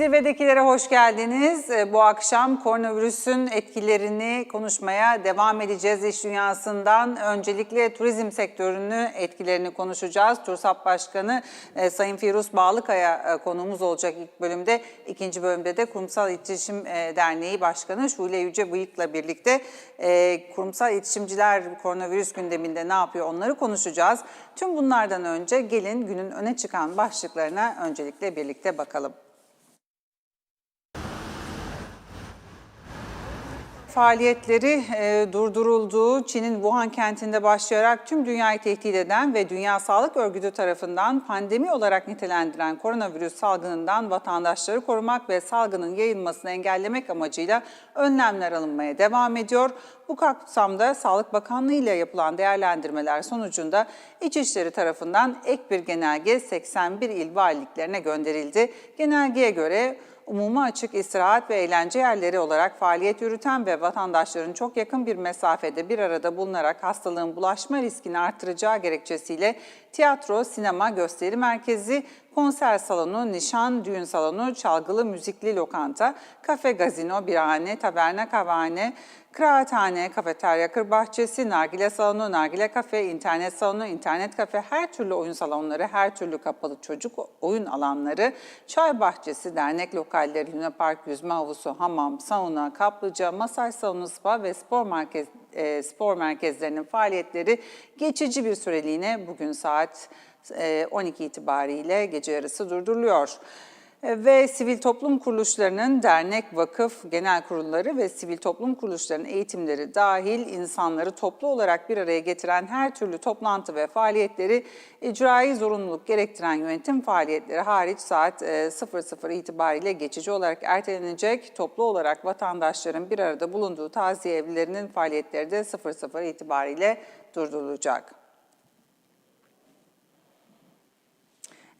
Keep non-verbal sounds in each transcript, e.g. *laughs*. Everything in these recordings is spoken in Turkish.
Zirvedekilere hoş geldiniz. Ee, Bu akşam koronavirüsün etkilerini konuşmaya devam edeceğiz iş dünyasından. Öncelikle turizm sektörünü etkilerini konuşacağız. TURSAP Başkanı e, Sayın Firuz Bağlıkaya e, konuğumuz olacak ilk bölümde. İkinci bölümde de Kurumsal İletişim e, Derneği Başkanı Şule Yüce Bıyık'la birlikte kurumsal iletişimciler koronavirüs gündeminde ne yapıyor onları konuşacağız. Tüm bunlardan önce gelin günün öne çıkan başlıklarına öncelikle birlikte bakalım. Faaliyetleri e, durdurulduğu Çin'in Wuhan kentinde başlayarak tüm dünyayı tehdit eden ve Dünya Sağlık Örgütü tarafından pandemi olarak nitelendiren koronavirüs salgınından vatandaşları korumak ve salgının yayılmasını engellemek amacıyla önlemler alınmaya devam ediyor. Bu kapsamda Sağlık Bakanlığı ile yapılan değerlendirmeler sonucunda İçişleri tarafından ek bir genelge 81 il valiliklerine gönderildi. Genelgeye göre umuma açık istirahat ve eğlence yerleri olarak faaliyet yürüten ve vatandaşların çok yakın bir mesafede bir arada bulunarak hastalığın bulaşma riskini artıracağı gerekçesiyle tiyatro, sinema, gösteri merkezi, konser salonu, nişan, düğün salonu, çalgılı müzikli lokanta, kafe, gazino, birahane, taverna, kahvehane, kıraathane, kafeterya, kır bahçesi, nargile salonu, nargile kafe, internet salonu, internet kafe, her türlü oyun salonları, her türlü kapalı çocuk oyun alanları, çay bahçesi, dernek lokalleri, Luna Park, yüzme havuzu, hamam, sauna, kaplıca, masaj salonu, spa ve spor merkez, e, spor merkezlerinin faaliyetleri geçici bir süreliğine bugün saat 12 itibariyle gece yarısı durduruluyor. E, Ve sivil toplum kuruluşlarının dernek, vakıf, genel kurulları ve sivil toplum kuruluşlarının eğitimleri dahil insanları toplu olarak bir araya getiren her türlü toplantı ve faaliyetleri icrai zorunluluk gerektiren yönetim faaliyetleri hariç saat e, 00 itibariyle geçici olarak ertelenecek. Toplu olarak vatandaşların bir arada bulunduğu taziye evlerinin faaliyetleri de 00 itibariyle durdurulacak.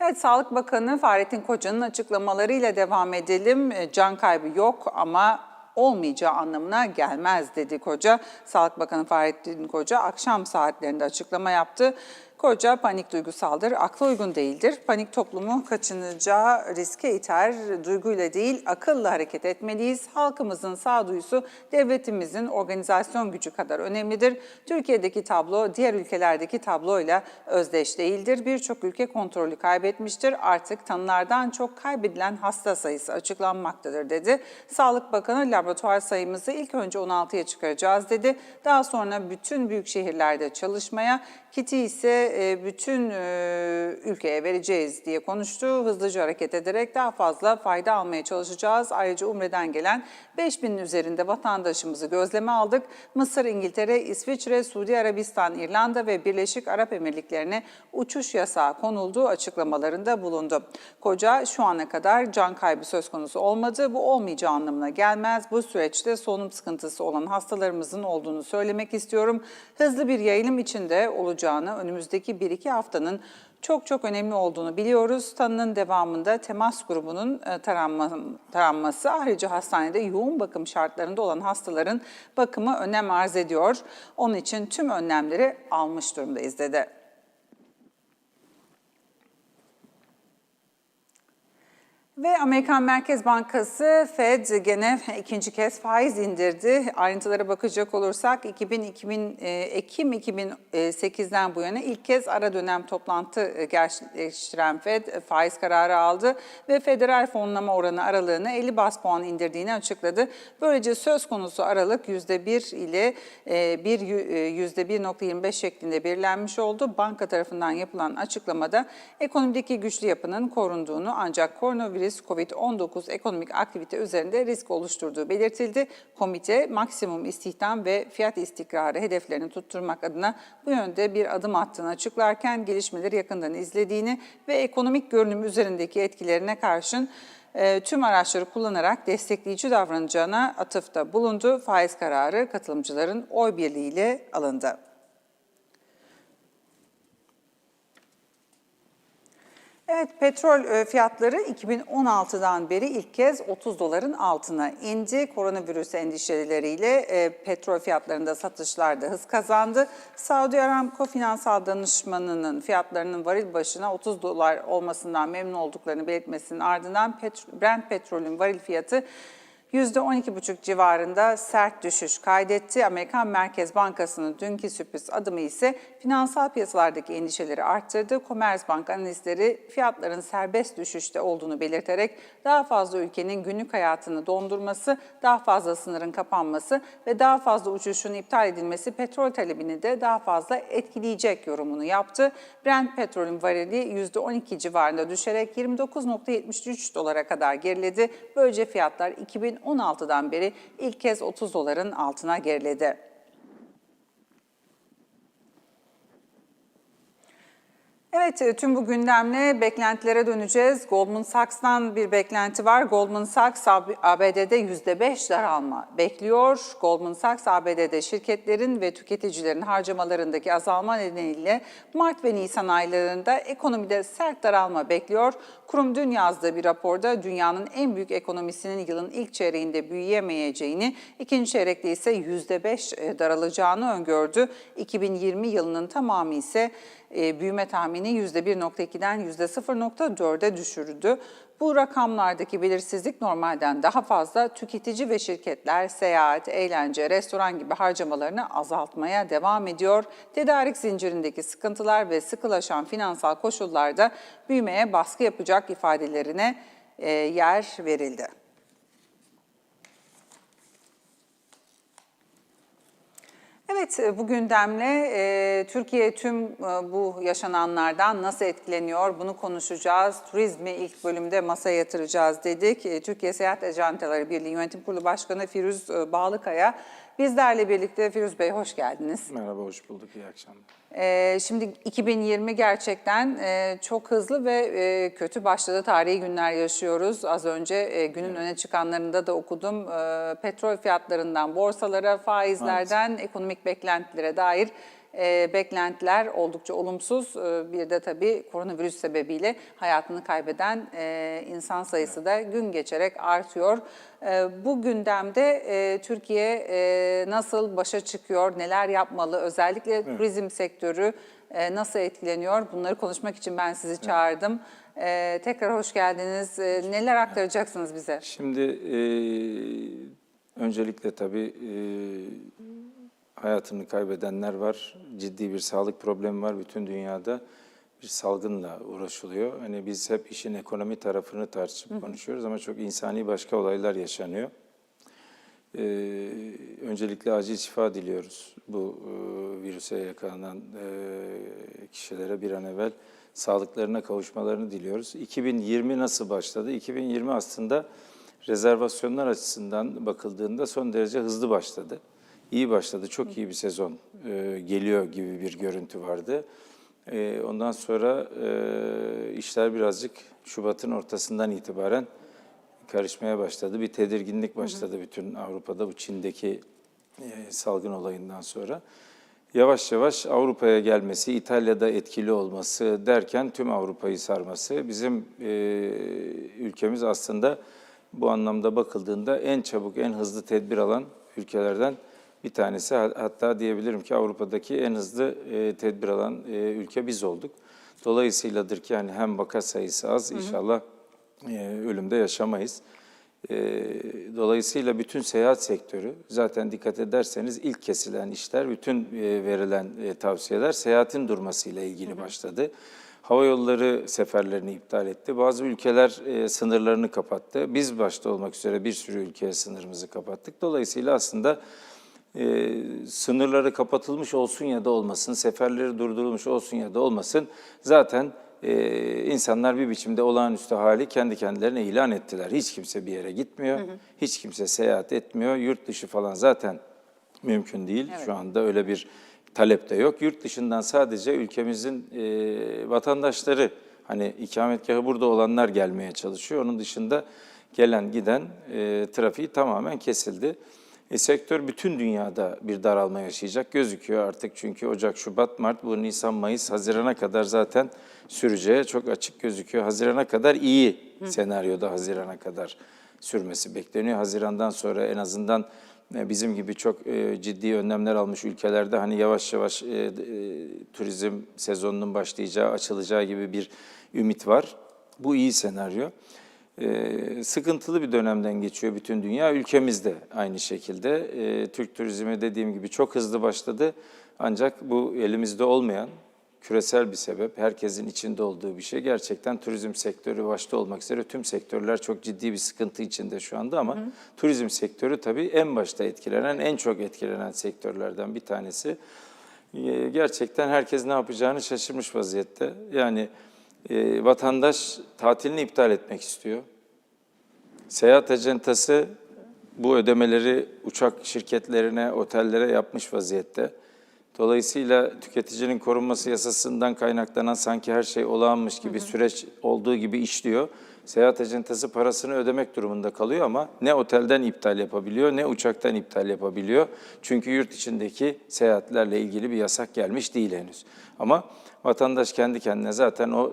Evet, Sağlık Bakanı Fahrettin Koca'nın açıklamalarıyla devam edelim. E, Can kaybı yok ama olmayacağı anlamına gelmez dedi Koca. Sağlık Bakanı Fahrettin Koca akşam saatlerinde açıklama yaptı. Koca panik duygusaldır, akla uygun değildir. Panik toplumu kaçınacağı riske iter, duyguyla değil akılla hareket etmeliyiz. Halkımızın sağduyusu devletimizin organizasyon gücü kadar önemlidir. Türkiye'deki tablo diğer ülkelerdeki tabloyla özdeş değildir. Birçok ülke kontrolü kaybetmiştir. Artık tanılardan çok kaybedilen hasta sayısı açıklanmaktadır dedi. Sağlık Bakanı laboratuvar sayımızı ilk önce 16'ya çıkaracağız dedi. Daha sonra bütün büyük şehirlerde çalışmaya, kiti ise e, bütün e, ülkeye vereceğiz diye konuştu. Hızlıca hareket ederek daha fazla fayda almaya çalışacağız. Ayrıca Umre'den gelen 5000'in üzerinde vatandaşımızı gözleme aldık. Mısır, İngiltere, İsviçre, Suudi Arabistan, İrlanda ve Birleşik Arap Emirlikleri'ne uçuş yasağı konulduğu açıklamalarında bulundu. Koca şu ana kadar can kaybı söz konusu olmadı. Bu olmayacağı anlamına gelmez. Bu süreçte solunum sıkıntısı olan hastalarımızın olduğunu söylemek istiyorum. Hızlı bir yayılım içinde olacağını önümüzdeki 1-2 haftanın çok çok önemli olduğunu biliyoruz. Tanının devamında temas grubunun e, taranma, taranması ayrıca hastanede yoğun bakım şartlarında olan hastaların bakımı önem arz ediyor. Onun için tüm önlemleri almış durumdayız dedi. Ve Amerikan Merkez Bankası Fed gene ikinci kez faiz indirdi. Ayrıntılara bakacak olursak 2000, 2000, e, Ekim 2008'den bu yana ilk kez ara dönem toplantı gerçekleştiren Fed faiz kararı aldı ve federal fonlama oranı aralığını 50 bas puan indirdiğini açıkladı. Böylece söz konusu aralık %1 ile e, bir %1.25 şeklinde belirlenmiş oldu. Banka tarafından yapılan açıklamada ekonomideki güçlü yapının korunduğunu ancak koronavirüs COVID-19 ekonomik aktivite üzerinde risk oluşturduğu belirtildi. Komite maksimum istihdam ve fiyat istikrarı hedeflerini tutturmak adına bu yönde bir adım attığını açıklarken gelişmeleri yakından izlediğini ve ekonomik görünüm üzerindeki etkilerine karşın e, tüm araçları kullanarak destekleyici davranacağına atıfta bulundu. Faiz kararı katılımcıların oy birliğiyle alındı. Evet, petrol e, fiyatları 2016'dan beri ilk kez 30 doların altına indi. Koronavirüs endişeleriyle e, petrol fiyatlarında satışlar da hız kazandı. Saudi Aramco Finansal Danışmanı'nın fiyatlarının varil başına 30 dolar olmasından memnun olduklarını belirtmesinin ardından Brent petrolün varil fiyatı %12,5 civarında sert düşüş kaydetti. Amerikan Merkez Bankası'nın dünkü sürpriz adımı ise finansal piyasalardaki endişeleri arttırdı. Commerzbank analistleri fiyatların serbest düşüşte olduğunu belirterek daha fazla ülkenin günlük hayatını dondurması, daha fazla sınırın kapanması ve daha fazla uçuşun iptal edilmesi petrol talebini de daha fazla etkileyecek yorumunu yaptı. Brent petrolün varili %12 civarında düşerek 29.73 dolara kadar geriledi. Böylece fiyatlar 2016'dan beri ilk kez 30 doların altına geriledi. Evet, e, tüm bu gündemle beklentilere döneceğiz. Goldman Sachs'tan bir beklenti var. Goldman Sachs ABD'de %5 daralma bekliyor. Goldman Sachs ABD'de şirketlerin ve tüketicilerin harcamalarındaki azalma nedeniyle Mart ve Nisan aylarında ekonomide sert daralma bekliyor. Kurum dün yazdığı bir raporda dünyanın en büyük ekonomisinin yılın ilk çeyreğinde büyüyemeyeceğini, ikinci çeyrekte ise %5 daralacağını öngördü. 2020 yılının tamamı ise e, büyüme tahmini %1.2'den %0.4'e düşürdü. Bu rakamlardaki belirsizlik normalden daha fazla tüketici ve şirketler seyahat, eğlence, restoran gibi harcamalarını azaltmaya devam ediyor. Tedarik zincirindeki sıkıntılar ve sıkılaşan finansal koşullarda büyümeye baskı yapacak ifadelerine e, yer verildi. Evet, bu gündemle e, Türkiye tüm e, bu yaşananlardan nasıl etkileniyor bunu konuşacağız. Turizmi ilk bölümde masaya yatıracağız dedik. E, Türkiye Seyahat Ajantaları Birliği Yönetim Kurulu Başkanı Firuz e, Bağlıkaya bizlerle birlikte. Firuz Bey hoş geldiniz. Merhaba, hoş bulduk. İyi akşamlar. E, şimdi 2020 gerçekten e, çok hızlı ve e, kötü başladı. Tarihi günler yaşıyoruz. Az önce e, günün öne çıkanlarında da okudum. E, petrol fiyatlarından borsalara, faizlerden ekonomik beklentilere dair e, beklentiler oldukça olumsuz. E, bir de tabii koronavirüs sebebiyle hayatını kaybeden e, insan sayısı da gün geçerek artıyor. E, bu gündemde e, Türkiye e, nasıl başa çıkıyor, neler yapmalı, özellikle turizm sektörü e, nasıl etkileniyor? Bunları konuşmak için ben sizi çağırdım. E, tekrar hoş geldiniz. E, neler aktaracaksınız bize? Şimdi e, öncelikle tabii e, hayatını kaybedenler var. Ciddi bir sağlık problemi var bütün dünyada. Bir salgınla uğraşılıyor. Hani biz hep işin ekonomi tarafını tartışıp konuşuyoruz ama çok insani başka olaylar yaşanıyor. Ee, öncelikle acil şifa diliyoruz bu e, virüse yakalanan e, kişilere bir an evvel sağlıklarına kavuşmalarını diliyoruz. 2020 nasıl başladı? 2020 aslında rezervasyonlar açısından bakıldığında son derece hızlı başladı. İyi başladı, çok iyi bir sezon e, geliyor gibi bir görüntü vardı. E, ondan sonra e, işler birazcık Şubat'ın ortasından itibaren karışmaya başladı. Bir tedirginlik başladı bütün Avrupa'da bu Çin'deki e, salgın olayından sonra. Yavaş yavaş Avrupa'ya gelmesi, İtalya'da etkili olması derken tüm Avrupa'yı sarması bizim e, ülkemiz aslında bu anlamda bakıldığında en çabuk, en hızlı tedbir alan ülkelerden bir tanesi. Hatta diyebilirim ki Avrupa'daki en hızlı e, tedbir alan e, ülke biz olduk. Dolayısıyladır ki yani hem vaka sayısı az, inşallah e, ölümde yaşamayız. E, dolayısıyla bütün seyahat sektörü zaten dikkat ederseniz ilk kesilen işler, bütün e, verilen e, tavsiyeler seyahatin durmasıyla ilgili başladı. Hava yolları seferlerini iptal etti. Bazı ülkeler e, sınırlarını kapattı. Biz başta olmak üzere bir sürü ülkeye sınırımızı kapattık. Dolayısıyla aslında e, sınırları kapatılmış olsun ya da olmasın, seferleri durdurulmuş olsun ya da olmasın zaten e, insanlar bir biçimde olağanüstü hali kendi kendilerine ilan ettiler. Hiç kimse bir yere gitmiyor, hı hı. hiç kimse seyahat etmiyor. Yurt dışı falan zaten mümkün değil. Evet. Şu anda öyle bir talep de yok. Yurt dışından sadece ülkemizin e, vatandaşları, hani ikametgahı burada olanlar gelmeye çalışıyor. Onun dışında gelen giden e, trafiği tamamen kesildi. E, sektör bütün dünyada bir daralma yaşayacak gözüküyor artık. Çünkü Ocak, Şubat, Mart, bu Nisan, Mayıs, Haziran'a kadar zaten süreceği çok açık gözüküyor. Haziran'a kadar iyi senaryoda Haziran'a kadar sürmesi bekleniyor. Haziran'dan sonra en azından e, bizim gibi çok e, ciddi önlemler almış ülkelerde hani yavaş yavaş e, turizm sezonunun başlayacağı, açılacağı gibi bir ümit var. Bu iyi senaryo. E, sıkıntılı bir dönemden geçiyor bütün dünya. Ülkemiz de aynı şekilde. E, Türk turizmi dediğim gibi çok hızlı başladı. Ancak bu elimizde olmayan küresel bir sebep, herkesin içinde olduğu bir şey. Gerçekten turizm sektörü başta olmak üzere tüm sektörler çok ciddi bir sıkıntı içinde şu anda ama turizm sektörü tabii en başta etkilenen, en çok etkilenen sektörlerden bir tanesi. Ee, Gerçekten herkes ne yapacağını şaşırmış vaziyette. Yani e, vatandaş tatilini iptal etmek istiyor. Seyahat acentası bu ödemeleri uçak şirketlerine, otellere yapmış vaziyette. Dolayısıyla tüketicinin korunması yasasından kaynaklanan sanki her şey olağanmış gibi süreç olduğu gibi işliyor. Seyahat acentası parasını ödemek durumunda kalıyor ama ne otelden iptal yapabiliyor ne uçaktan iptal yapabiliyor. Çünkü yurt içindeki seyahatlerle ilgili bir yasak gelmiş değil henüz. Ama vatandaş kendi kendine zaten o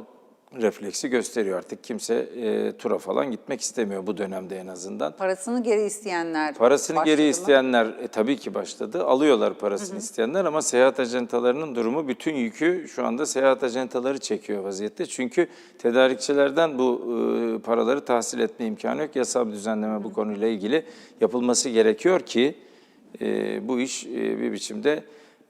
refleksi gösteriyor artık. Kimse e, tura falan gitmek istemiyor bu dönemde en azından. Parasını geri isteyenler Parasını başladı geri mı? isteyenler e, tabii ki başladı. Alıyorlar parasını isteyenler ama seyahat acentalarının durumu bütün yükü şu anda seyahat acentaları çekiyor vaziyette. Çünkü tedarikçilerden bu e, paraları tahsil etme imkanı yok. Yasal bir düzenleme bu konuyla ilgili yapılması gerekiyor ki e, bu iş e, bir biçimde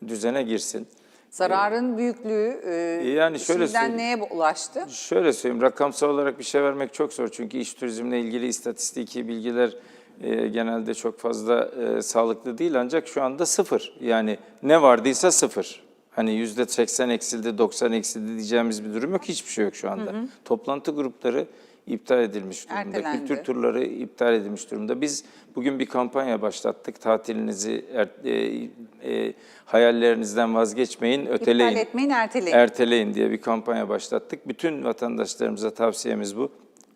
düzene girsin. Zararın büyüklüğü e, yani şöyle şimdiden neye ulaştı? Şöyle söyleyeyim, rakamsal olarak bir şey vermek çok zor. Çünkü iş turizmle ilgili istatistiki bilgiler e, genelde çok fazla e, sağlıklı değil. Ancak şu anda sıfır. Yani ne vardıysa sıfır. Hani yüzde 80 eksildi, 90 eksildi diyeceğimiz bir durum yok. Hiçbir şey yok şu anda. Toplantı grupları iptal edilmiş durumda. Ertelendi. Kültür turları iptal edilmiş durumda. Biz bugün bir kampanya başlattık. Tatilinizi, er- e, e, hayallerinizden vazgeçmeyin, öteleyin. İptal etmeyin, erteleyin. Erteleyin diye bir kampanya başlattık. Bütün vatandaşlarımıza tavsiyemiz bu.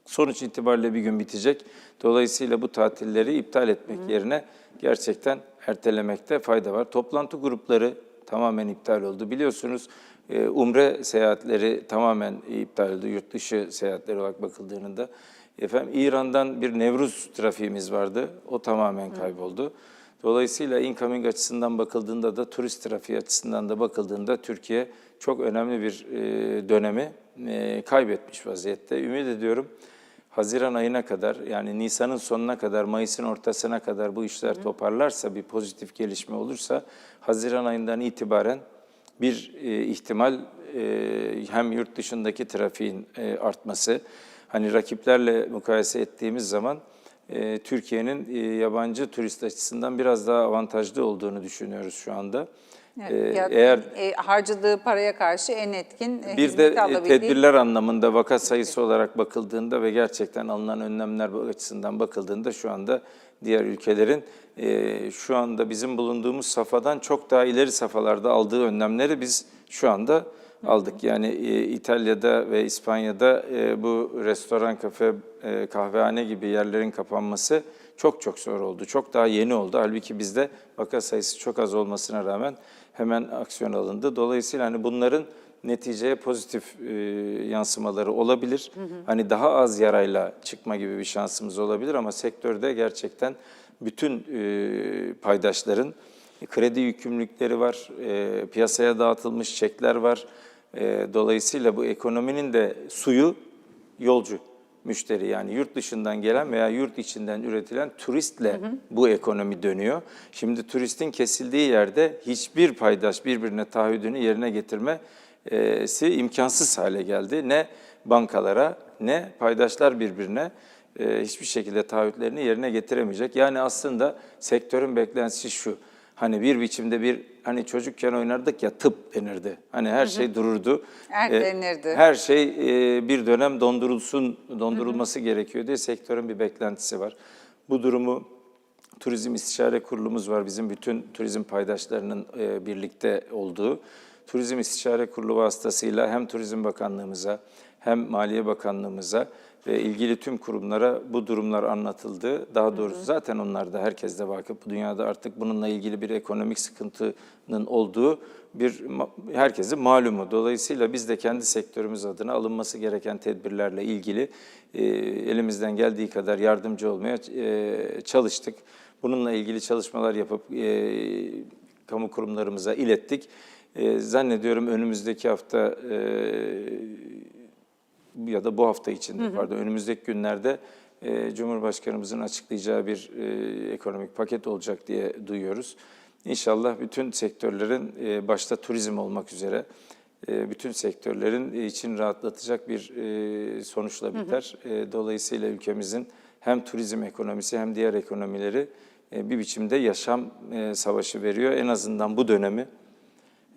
Sonuç itibariyle bir gün bitecek. Dolayısıyla bu tatilleri iptal etmek yerine gerçekten ertelemekte fayda var. Toplantı grupları tamamen iptal oldu. Biliyorsunuz umre seyahatleri tamamen iptal oldu. Yurt dışı seyahatleri olarak bakıldığında. Efendim İran'dan bir Nevruz trafiğimiz vardı. O tamamen kayboldu. Dolayısıyla incoming açısından bakıldığında da turist trafiği açısından da bakıldığında Türkiye çok önemli bir e, dönemi e, kaybetmiş vaziyette. Ümit ediyorum Haziran ayına kadar yani Nisan'ın sonuna kadar, Mayıs'ın ortasına kadar bu işler toparlarsa, bir pozitif gelişme olursa Haziran ayından itibaren bir e, ihtimal e, hem yurt dışındaki trafiğin e, artması, hani rakiplerle mukayese ettiğimiz zaman e, Türkiye'nin e, yabancı turist açısından biraz daha avantajlı olduğunu düşünüyoruz şu anda. Evet, E, ya- eğer e, harcadığı paraya karşı en etkin e, bir de alabildiği tedbirler anlamında vaka sayısı olarak bakıldığında ve gerçekten alınan önlemler açısından bakıldığında şu anda diğer ülkelerin e, şu anda bizim bulunduğumuz safhadan çok daha ileri safhalarda aldığı önlemleri biz şu anda aldık. Yani e, İtalya'da ve İspanya'da e, bu restoran, kafe, e, kahvehane gibi yerlerin kapanması çok çok zor oldu. Çok daha yeni oldu. Halbuki bizde vaka sayısı çok az olmasına rağmen hemen aksiyon alındı. Dolayısıyla hani bunların neticeye pozitif e, yansımaları olabilir. Hani daha az yarayla çıkma gibi bir şansımız olabilir ama sektörde gerçekten bütün e, paydaşların kredi yükümlülükleri var, e, piyasaya dağıtılmış çekler var. E, dolayısıyla bu ekonominin de suyu yolcu müşteri yani yurt dışından gelen veya yurt içinden üretilen turistle bu ekonomi dönüyor. Şimdi turistin kesildiği yerde hiçbir paydaş birbirine taahhüdünü yerine getirmesi imkansız hale geldi. Ne bankalara ne paydaşlar birbirine hiçbir şekilde taahhütlerini yerine getiremeyecek. Yani aslında sektörün beklentisi şu. Hani bir biçimde bir hani çocukken oynardık ya tıp denirdi. Hani her şey dururdu. Ertelenirdi. E, her şey bir dönem dondurulsun, dondurulması gerekiyor diye sektörün bir beklentisi var. Bu durumu Turizm İstişare Kurulumuz var. Bizim bütün turizm paydaşlarının birlikte olduğu. Turizm İstişare Kurulu vasıtasıyla hem Turizm Bakanlığımıza hem Maliye Bakanlığımıza ve ilgili tüm kurumlara bu durumlar anlatıldı. Daha doğrusu zaten onlar da herkes de vakıf. Bu dünyada artık bununla ilgili bir ekonomik sıkıntının olduğu bir herkesin malumu. Dolayısıyla biz de kendi sektörümüz adına alınması gereken tedbirlerle ilgili e, elimizden geldiği kadar yardımcı olmaya e, çalıştık. Bununla ilgili çalışmalar yapıp e, kamu kurumlarımıza ilettik. E, zannediyorum önümüzdeki hafta e, ya da bu hafta içinde pardon önümüzdeki günlerde e, Cumhurbaşkanımızın açıklayacağı bir e, ekonomik paket olacak diye duyuyoruz. İnşallah bütün sektörlerin e, başta turizm olmak üzere e, bütün sektörlerin için rahatlatacak bir e, sonuçla biter. E, dolayısıyla ülkemizin hem turizm ekonomisi hem diğer ekonomileri e, bir biçimde yaşam e, savaşı veriyor. En azından bu dönemi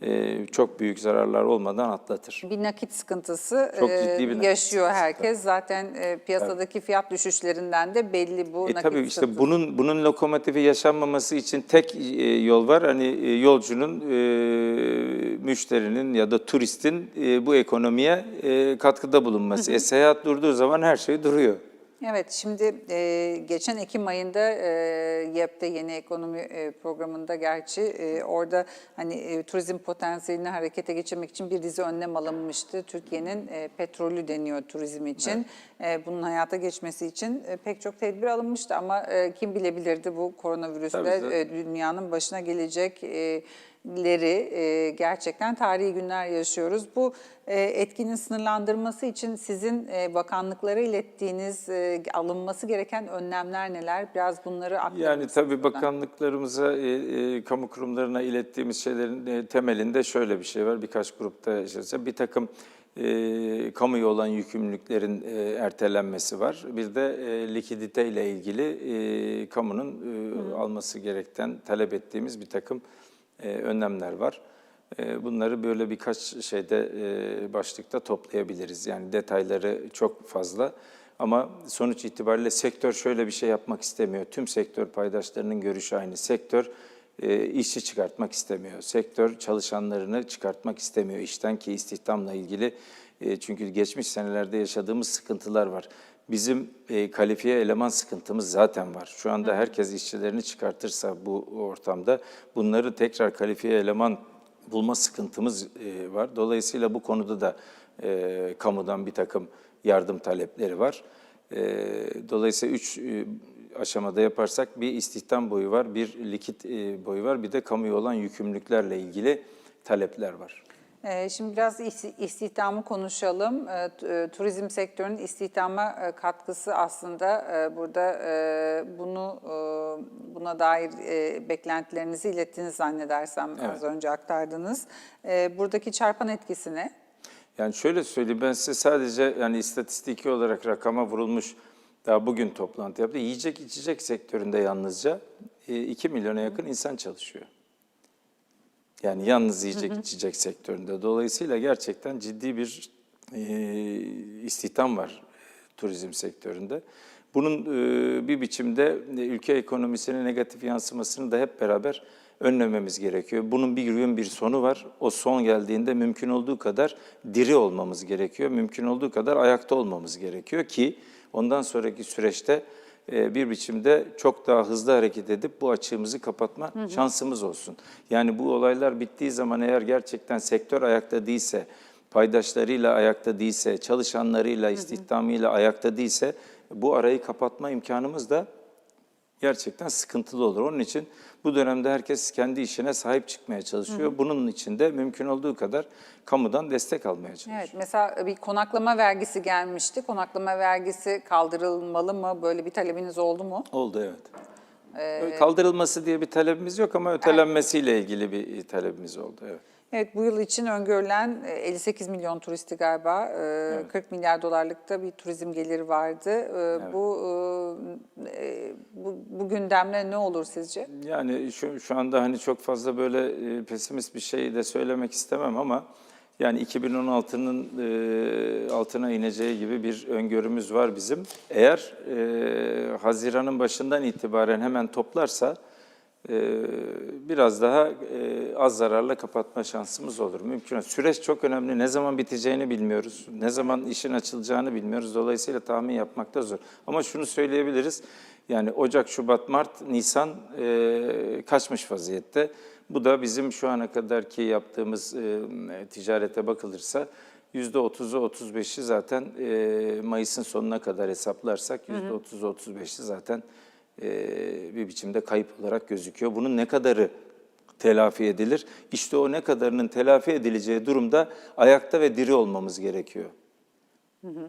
e, çok büyük zararlar olmadan atlatır. Bir nakit sıkıntısı Çok e, ciddi bir nakit yaşıyor sıkıntısı, herkes. Zaten e, piyasadaki fiyat düşüşlerinden de belli bu E nakit tabii işte sıkıntısı. bunun bunun lokomotifi yaşanmaması için tek e, yol var. Hani e, yolcunun, e, müşterinin ya da turistin e, bu ekonomiye e, katkıda bulunması. E, seyahat durduğu zaman her şey duruyor. Evet, şimdi e, geçen Ekim ayında e, YEP'te yeni ekonomi e, programında gerçi e, orada hani e, turizm potansiyelini harekete geçirmek için bir dizi önlem alınmıştı. Türkiye'nin e, petrolü deniyor turizm için. E, bunun hayata geçmesi için e, pek çok tedbir alınmıştı ama e, kim bilebilirdi bu koronavirüsle tabii. e, dünyanın başına gelecek e, leri e, gerçekten tarihi günler yaşıyoruz. Bu e, etkinin sınırlandırması için sizin e, bakanlıklara ilettiğiniz e, alınması gereken önlemler neler? Biraz bunları aktarın. Yani tabii bakanlıklarımıza, e, e, kamu kurumlarına ilettiğimiz şeylerin e, temelinde şöyle bir şey var. Birkaç grupta yaşarsa bir takım e, kamuya olan yükümlülüklerin e, ertelenmesi var. Bir de e, likidite ile ilgili e, kamunun e, alması gerekten talep ettiğimiz bir takım önlemler var. E, Bunları böyle birkaç şeyde e, başlıkta toplayabiliriz. Yani detayları çok fazla. Ama sonuç itibariyle sektör şöyle bir şey yapmak istemiyor. Tüm sektör paydaşlarının görüşü aynı. Sektör e, işçi çıkartmak istemiyor. Sektör çalışanlarını çıkartmak istemiyor işten ki istihdamla ilgili. e, çünkü geçmiş senelerde yaşadığımız sıkıntılar var. Bizim e, kalifiye eleman sıkıntımız zaten var. Şu anda herkes işçilerini çıkartırsa bu ortamda bunları tekrar kalifiye eleman bulma sıkıntımız e, var. Dolayısıyla bu konuda da e, kamudan bir takım yardım talepleri var. E, dolayısıyla üç e, aşamada yaparsak bir istihdam boyu var, bir likit e, boyu var, bir de kamuya olan yükümlülüklerle ilgili talepler var. E, Şimdi biraz isti- istihdamı konuşalım. E, t- e, Turizm sektörünün istihdama e, katkısı aslında e, burada bunu buna dair beklentilerinizi ilettiniz zannedersem az Evet. önce aktardınız. E, Buradaki çarpan etkisi ne? Yani şöyle söyleyeyim ben size sadece yani istatistiki olarak rakama vurulmuş daha bugün toplantı yaptı. Yiyecek içecek sektöründe yalnızca e, 2 milyona yakın insan çalışıyor. Yani yalnız yiyecek içecek sektöründe. Dolayısıyla gerçekten ciddi bir e, istihdam var e, turizm sektöründe. Bunun e, bir biçimde e, ülke ekonomisine negatif yansımasını da hep beraber önlememiz gerekiyor. Bunun bir gün bir sonu var. O son geldiğinde mümkün olduğu kadar diri olmamız gerekiyor. Mümkün olduğu kadar ayakta olmamız gerekiyor ki ondan sonraki süreçte bir biçimde çok daha hızlı hareket edip bu açığımızı kapatma şansımız olsun. Yani bu olaylar bittiği zaman eğer gerçekten sektör ayakta değilse, paydaşlarıyla ayakta değilse, çalışanlarıyla, istihdamıyla ayakta değilse bu arayı kapatma imkanımız da gerçekten sıkıntılı olur. Onun için bu dönemde herkes kendi işine sahip çıkmaya çalışıyor. Bunun için de mümkün olduğu kadar kamudan destek almaya çalışıyor. Evet, mesela bir konaklama vergisi gelmişti. Konaklama vergisi kaldırılmalı mı? Böyle bir talebiniz oldu mu? Oldu evet. Kaldırılması diye bir talebimiz yok ama ötelenmesiyle ilgili bir talebimiz oldu. Evet. Evet, bu yıl için öngörülen e, 58 milyon turisti galiba, e, 40 milyar dolarlıkta bir turizm geliri vardı. E, Bu, e, bu bu gündemle ne olur sizce? Yani şu, şu anda hani çok fazla böyle e, pesimist bir şey de söylemek istemem ama yani 2016'nın e, altına ineceği gibi bir öngörümüz var bizim. Eğer e, Haziran'ın başından itibaren hemen toplarsa e, biraz daha e, az zararla kapatma şansımız olur. Mümkün. Süreç çok önemli. Ne zaman biteceğini bilmiyoruz. Ne zaman işin açılacağını bilmiyoruz. Dolayısıyla tahmin yapmakta zor. Ama şunu söyleyebiliriz. Yani Ocak, Şubat, Mart, Nisan e, kaçmış vaziyette. Bu da bizim şu ana kadarki yaptığımız e, ticarete bakılırsa %30'u 35'i zaten Mayıs'ın sonuna kadar hesaplarsak %30'u 35'i zaten bir biçimde kayıp olarak gözüküyor. Bunun ne kadarı telafi edilir? İşte o ne kadarının telafi edileceği durumda ayakta ve diri olmamız gerekiyor.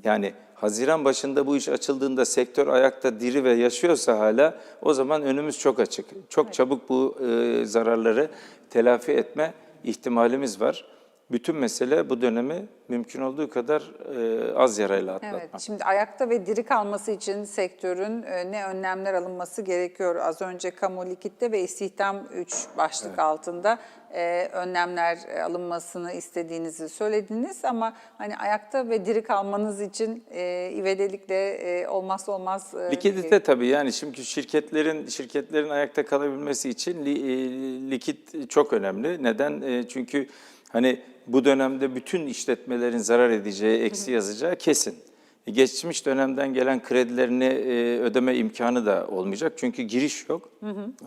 Yani Haziran başında bu iş açıldığında sektör ayakta diri ve yaşıyorsa hala o zaman önümüz çok açık. Çok çabuk bu e, zararları telafi etme ihtimalimiz var. Bütün mesele bu dönemi mümkün olduğu kadar e, az yarayla atlatmak. Evet, şimdi ayakta ve diri kalması için sektörün e, ne önlemler alınması gerekiyor? Az önce kamu likitte ve istihdam 3 başlık altında e, önlemler e, alınmasını istediğinizi söylediniz ama hani ayakta ve diri kalmanız için e, ivedilikle e, olmazsa olmaz e, Likidite tabii yani şimdi şirketlerin şirketlerin ayakta kalabilmesi için li, e, likit çok önemli. Neden? E, çünkü hani bu dönemde bütün işletmelerin zarar edeceği, eksi yazacağı kesin. E, Geçmiş dönemden gelen kredilerini e, ödeme imkanı da olmayacak çünkü giriş yok.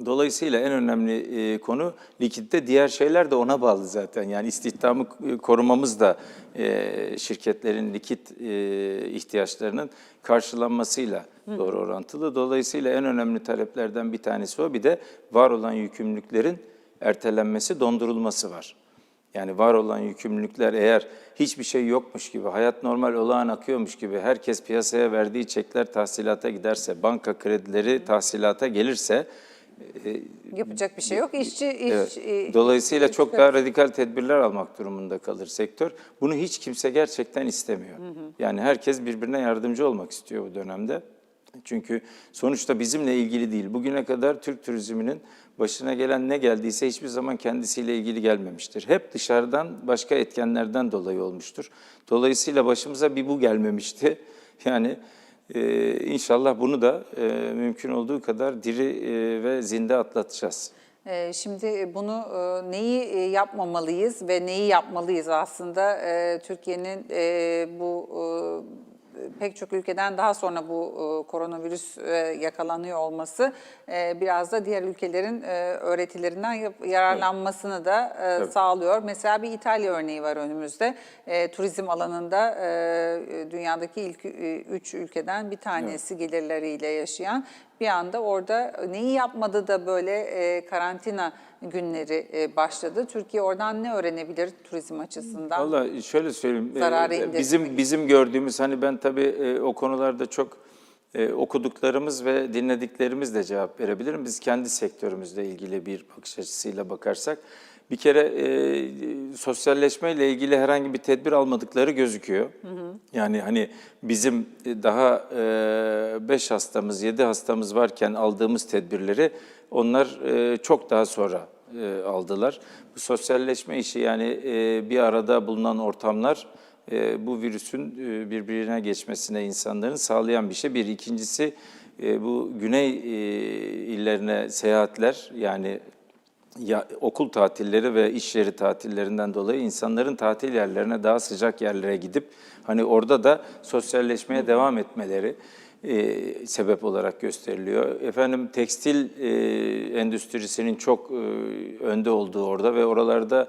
Dolayısıyla en önemli e, konu likitte diğer şeyler de ona bağlı zaten. Yani istihdamı korumamız da şirketlerin likit ihtiyaçlarının karşılanmasıyla doğru orantılı. Dolayısıyla en önemli taleplerden bir tanesi o. Bir de var olan yükümlülüklerin ertelenmesi, dondurulması var. Yani var olan yükümlülükler eğer hiçbir şey yokmuş gibi, hayat normal olağan akıyormuş gibi herkes piyasaya verdiği çekler tahsilata giderse, banka kredileri tahsilata gelirse yapacak bir şey yok. İşçi iş Evet. e, Dolayısıyla çok daha radikal tedbirler almak durumunda kalır sektör. Bunu hiç kimse gerçekten istemiyor. Yani herkes birbirine yardımcı olmak istiyor bu dönemde. Çünkü sonuçta bizimle ilgili değil. Bugüne kadar Türk turizminin başına gelen ne geldiyse hiçbir zaman kendisiyle ilgili gelmemiştir. Hep dışarıdan başka etkenlerden dolayı olmuştur. Dolayısıyla başımıza bir bu gelmemişti. *laughs* Yani e, inşallah bunu da e, mümkün olduğu kadar diri e, ve zinde atlatacağız. Ee, Şimdi bunu e, neyi e, yapmamalıyız ve neyi yapmalıyız aslında e, Türkiye'nin e, bu e, pek çok ülkeden daha sonra bu e, koronavirüs e, yakalanıyor olması e, biraz da diğer ülkelerin öğretilerinden yararlanmasını da e, Tabii. sağlıyor. Mesela bir İtalya örneği var önümüzde. Turizm alanında dünyadaki ilk üç ülkeden bir tanesi gelirleriyle yaşayan bir anda orada neyi yapmadı da böyle e, karantina günleri e, başladı. Türkiye oradan ne öğrenebilir turizm açısından? Valla şöyle söyleyeyim. e, Zararı indirmek bizim bizim gördüğümüz hani ben tabii e, o konularda çok e, okuduklarımız ve dinlediklerimizle cevap verebilirim. Biz kendi sektörümüzle ilgili bir bakış açısıyla bakarsak bir kere e, sosyalleşmeyle ilgili herhangi bir tedbir almadıkları gözüküyor. Yani hani bizim e, daha 5 hastamız, 7 hastamız varken aldığımız tedbirleri onlar e, çok daha sonra e, aldılar. Bu sosyalleşme işi yani e, bir arada bulunan ortamlar e, bu virüsün e, birbirine geçmesine insanların sağlayan bir şey. Bir ikincisi e, bu güney e, illerine seyahatler yani ya, okul tatilleri ve iş yeri tatillerinden dolayı insanların tatil yerlerine daha sıcak yerlere gidip hani orada da sosyalleşmeye devam etmeleri e, sebep olarak gösteriliyor. Efendim tekstil e, endüstrisinin çok e, önde olduğu orada ve oralarda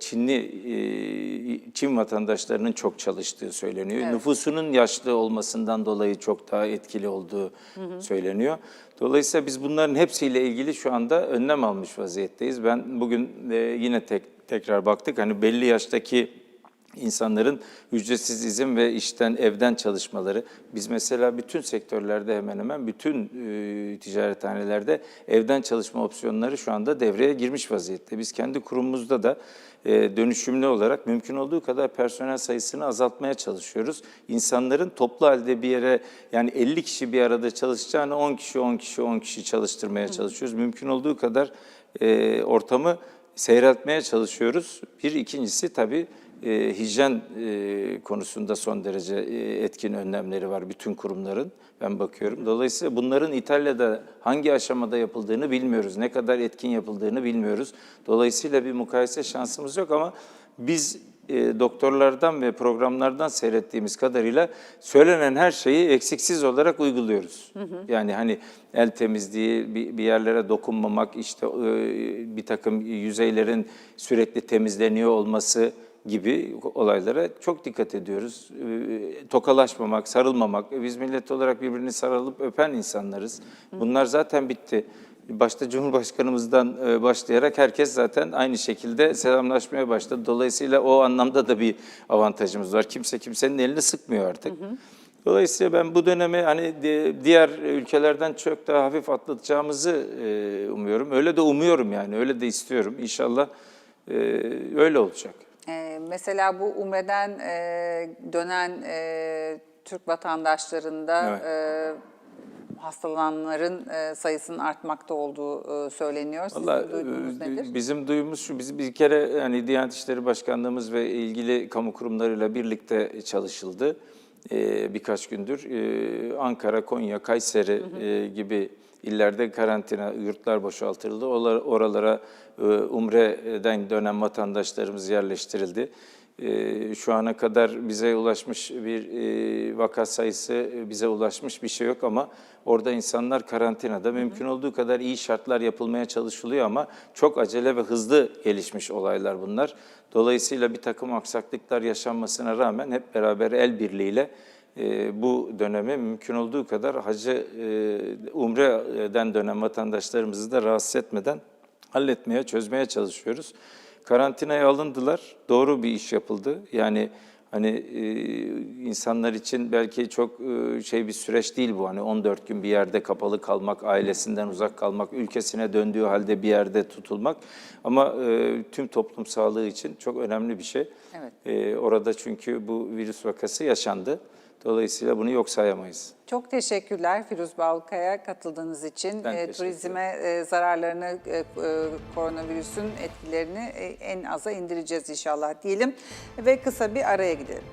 Çinli e, Çin vatandaşlarının çok çalıştığı söyleniyor. Nüfusunun yaşlı olmasından dolayı çok daha etkili olduğu söyleniyor. Dolayısıyla biz bunların hepsiyle ilgili şu anda önlem almış vaziyetteyiz. Ben bugün e, yine tek, tekrar baktık. Hani belli yaştaki insanların ücretsiz izin ve işten, evden çalışmaları. Biz mesela bütün sektörlerde hemen hemen bütün e, ticarethanelerde evden çalışma opsiyonları şu anda devreye girmiş vaziyette. Biz kendi kurumumuzda da e, dönüşümlü olarak mümkün olduğu kadar personel sayısını azaltmaya çalışıyoruz. İnsanların toplu halde bir yere yani 50 kişi bir arada çalışacağını 10 kişi, 10 kişi, 10 kişi çalıştırmaya çalışıyoruz. Mümkün olduğu kadar e, ortamı seyreltmeye çalışıyoruz. Bir ikincisi tabii e, hijyen e, konusunda son derece e, etkin önlemleri var bütün kurumların. Ben bakıyorum. Dolayısıyla bunların İtalya'da hangi aşamada yapıldığını bilmiyoruz. Ne kadar etkin yapıldığını bilmiyoruz. Dolayısıyla bir mukayese şansımız yok ama biz e, doktorlardan ve programlardan seyrettiğimiz kadarıyla söylenen her şeyi eksiksiz olarak uyguluyoruz. Yani hani el temizliği, bir, bir yerlere dokunmamak, işte e, bir takım yüzeylerin sürekli temizleniyor olması gibi olaylara çok dikkat ediyoruz. E, Tokalaşmamak, sarılmamak. Biz millet olarak birbirini sarılıp öpen insanlarız. Bunlar zaten bitti. Başta Cumhurbaşkanımızdan e, başlayarak herkes zaten aynı şekilde selamlaşmaya başladı. Dolayısıyla o anlamda da bir avantajımız var. Kimse kimsenin elini sıkmıyor artık. Dolayısıyla ben bu dönemi hani di- diğer ülkelerden çok daha hafif atlatacağımızı e, umuyorum. Öyle de umuyorum yani, öyle de istiyorum. İnşallah e, öyle olacak. Ee, mesela bu Umre'den e, dönen e, Türk vatandaşlarında e, hastalananların e, sayısının artmakta olduğu e, söyleniyor. Sizin Vallahi duyduğunuz nedir? bizim duyumuz şu, biz bir kere yani Diyanet İşleri Başkanlığımız ve ilgili kamu kurumlarıyla birlikte çalışıldı. E, birkaç gündür E, Ankara, Konya, Kayseri e, gibi illerde karantina yurtlar boşaltıldı. Oralara e, Umre'den dönen vatandaşlarımız yerleştirildi. E, Şu ana kadar bize ulaşmış bir e, vaka sayısı, bize ulaşmış bir şey yok ama orada insanlar karantinada. Mümkün olduğu kadar iyi şartlar yapılmaya çalışılıyor ama çok acele ve hızlı gelişmiş olaylar bunlar. Dolayısıyla bir takım aksaklıklar yaşanmasına rağmen hep beraber el birliğiyle e, bu dönemi mümkün olduğu kadar hacı e, umreden dönen vatandaşlarımızı da rahatsız etmeden halletmeye, çözmeye çalışıyoruz. Karantinaya alındılar. Doğru bir iş yapıldı. Yani hani e, insanlar için belki çok e, şey bir süreç değil bu. Hani 14 gün bir yerde kapalı kalmak, ailesinden uzak kalmak, ülkesine döndüğü halde bir yerde tutulmak. Ama e, tüm toplum sağlığı için çok önemli bir şey. Evet. E, orada çünkü bu virüs vakası yaşandı. Dolayısıyla bunu yok sayamayız. Çok teşekkürler Firuz Balkaya katıldığınız için. Ben E, teşekkür turizme e, zararlarını, e, e, koronavirüsün etkilerini e, en aza indireceğiz inşallah diyelim ve kısa bir araya gidelim.